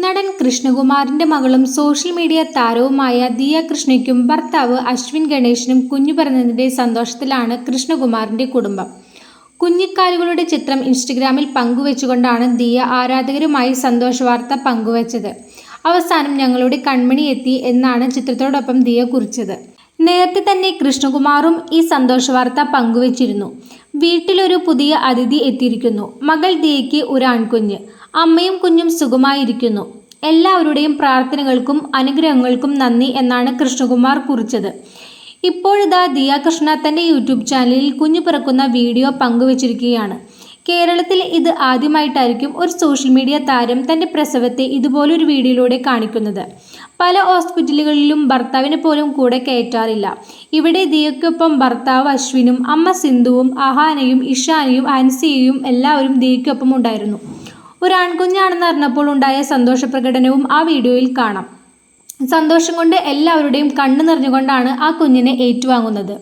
നടൻ കൃഷ്ണകുമാറിന്റെ മകളും social media താരവുമായ ദിയ കൃഷ്ണയ്ക്കും ഭർത്താവ് അശ്വിൻ ഗണേശിനും കുഞ്ഞു പിറന്നതിന്റെ സന്തോഷത്തിലാണ് കൃഷ്ണകുമാറിന്റെ കുടുംബം. കുഞ്ഞിക്കാലുകളുടെ ചിത്രം ഇൻസ്റ്റഗ്രാമിൽ പങ്കുവെച്ചുകൊണ്ടാണ് ദിയ ആരാധകരുമായി സന്തോഷ വാർത്ത പങ്കുവച്ചത്. അവസാനം ഞങ്ങളുടെ കൺമണി എത്തി എന്നാണ് ചിത്രത്തോടൊപ്പം ദിയ കുറിച്ചത്. നേരത്തെ തന്നെ കൃഷ്ണകുമാറും ഈ സന്തോഷ വാർത്ത പങ്കുവച്ചിരുന്നു. വീട്ടിലൊരു പുതിയ അതിഥി എത്തിയിരിക്കുന്നു. മകൾ ദിയയ്ക്ക് ഒരു ആൺകുഞ്ഞ് അമ്മയും കുഞ്ഞും സുഖമായിരിക്കുന്നു. എല്ലാവരുടെയും പ്രാർത്ഥനകൾക്കും അനുഗ്രഹങ്ങൾക്കും നന്ദി എന്നാണ് കൃഷ്ണകുമാർ കുറിച്ചത്. ഇപ്പോഴിതാ ദിയ കൃഷ്ണ തന്റെ യൂട്യൂബ് ചാനലിൽ കുഞ്ഞു പിറക്കുന്ന വീഡിയോ പങ്കുവച്ചിരിക്കുകയാണ്. കേരളത്തിൽ ഇത് ആദ്യമായിട്ടായിരിക്കും ഒരു സോഷ്യൽ മീഡിയ താരം തന്റെ പ്രസവത്തെ ഇതുപോലൊരു വീഡിയോയിലൂടെ കാണിക്കുന്നത്. പല ഹോസ്പിറ്റലുകളിലും ഭർത്താവിനെ പോലും കൂടെ കയറ്റാറില്ല. ഇവിടെ ദിയക്കൊപ്പം ഭർത്താവ് അശ്വിനും അമ്മ സിന്ധുവും അഹാനയും ഇഷാനയും അൻസിയയും എല്ലാവരും ദിയക്കൊപ്പം ഉണ്ടായിരുന്നു. ഒരു ആൺകുഞ്ഞാണെന്ന് അറിഞ്ഞപ്പോൾ ഉണ്ടായ സന്തോഷ പ്രകടനവും ആ വീഡിയോയിൽ കാണാം. സന്തോഷം കൊണ്ട് എല്ലാവരുടെയും കണ്ണു നിറഞ്ഞുകൊണ്ടാണ് ആ കുഞ്ഞിനെ ഏറ്റുവാങ്ങുന്നത്.